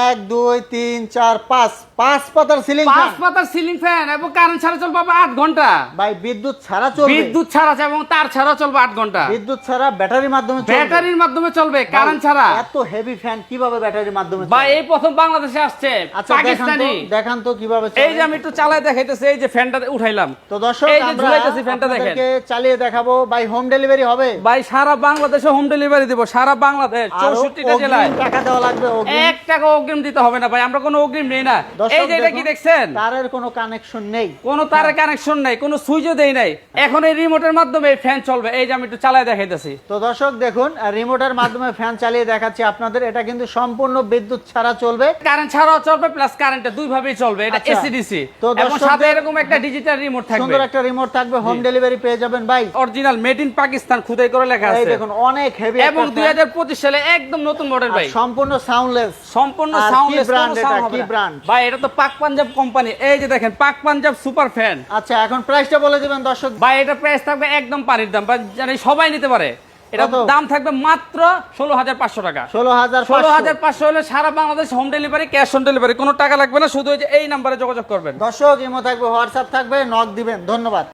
এক দুই তিন চার পাঁচ। পাঁচ পাতার সিলিং পাঁচ পাতার সিলিং ফ্যান এবং কারেন্ট ছাড়া চলবে আট ঘণ্টা। ভাই বিদ্যুৎ ছাড়া চলবে। বিদ্যুৎ ছাড়া এবং তার ছাড়া চলবে আট ঘণ্টা। বিদ্যুৎ ছাড়া ব্যাটারির মাধ্যমে ব্যাটারির মাধ্যমে চলবে কারেন্ট ছাড়া। এত হেভি ফ্যান কীভাবে ব্যাটারির মাধ্যমে চলবে? এই প্রথম বাংলাদেশে আসছে আচ্ছা পাকিস্তানি। দেখান তো কীভাবে এই যে আমি একটু চালায় দেখাইতেছি এই যে ফ্যানটা উঠাইলাম। তো দর্শক এই যে ঝুলাইতেছি ফ্যানটা দেখেন। চালিয়ে দেখাবো। ভাই হোম ডেলিভারি হবে। ভাই সারা বাংলাদেশে হোম ডেলিভারি দিব সারা বাংলাদেশ আরও চৌষট্টিটা অগ্রিম জেলায়। টাকা দেওয়া লাগবে এক টাকা অগ্রিম দিতে হবে না ভাই আমরা কোনো অগ্রিম নেই না। এই যে এটা কি দেখছেন? তারের কোনো কানেকশন নেই। কোনো তারের কানেকশন নাই কোনো সুইচও দেই নাই। এখন এই রিমোটের মাধ্যমে ফ্যান চলবে। এই যে আমি একটু চালায় দেখাইতেছি। তো দর্শক দেখুন রিমোটের মাধ্যমে ফ্যান চালিয়ে দেখাচ্ছি আপনাদের। এটা কিন্তু সম্পূর্ণ বিদ্যুৎ ছাড়া চলবে। কারেন্ট ছাড়াও চলবে প্লাস কারেন্টে দুই ভাবেই চলবে। এটা আচ্ছা। এসিডিসি তো এবং সাথে এরকম একটা ডিজিটাল রিমোট থাকবে। সুন্দর একটা রিমোট থাকবে হোম ডেলিভারি পেয়ে যাবেন ভাই। অরিজিনাল মেড ইন পাকিস্তান খুদাই করে লেখা এই আছে। দেখুন অনেক হেভি এবং দুই হাজার পঁচিশ সালে একদম নতুন মডেল ভাই। সম্পূর্ণ সাউন্ডলেস সম্পূর্ণ কি সাউন্ডলেস brand এটা? কি brand? ভাই এটা তো পাক পাঞ্জাব কোম্পানি এই যে দেখেন পাক পাঞ্জাব সুপার ফ্যান আচ্ছা এখন প্রাইসটা বলে দিবেন দর্শক। ভাই এটা প্রাইস থাকবে একদম পানির দাম। জানি সবাই নিতে পারে। এটা দাম থাকবে মাত্র ষোলো হাজার পাঁচশো টাকা। ষোলো হাজার ষোলো হাজার পাঁচশো হলে সারা Bangladesh home delivery cash on delivery কোনো টাকা লাগবে না শুধু এই নাম্বারে যোগাযোগ করবেন। দর্শক ইমো থাকবে হোয়াটসঅ্যাপ থাকবে নক দিবেন। ধন্যবাদ।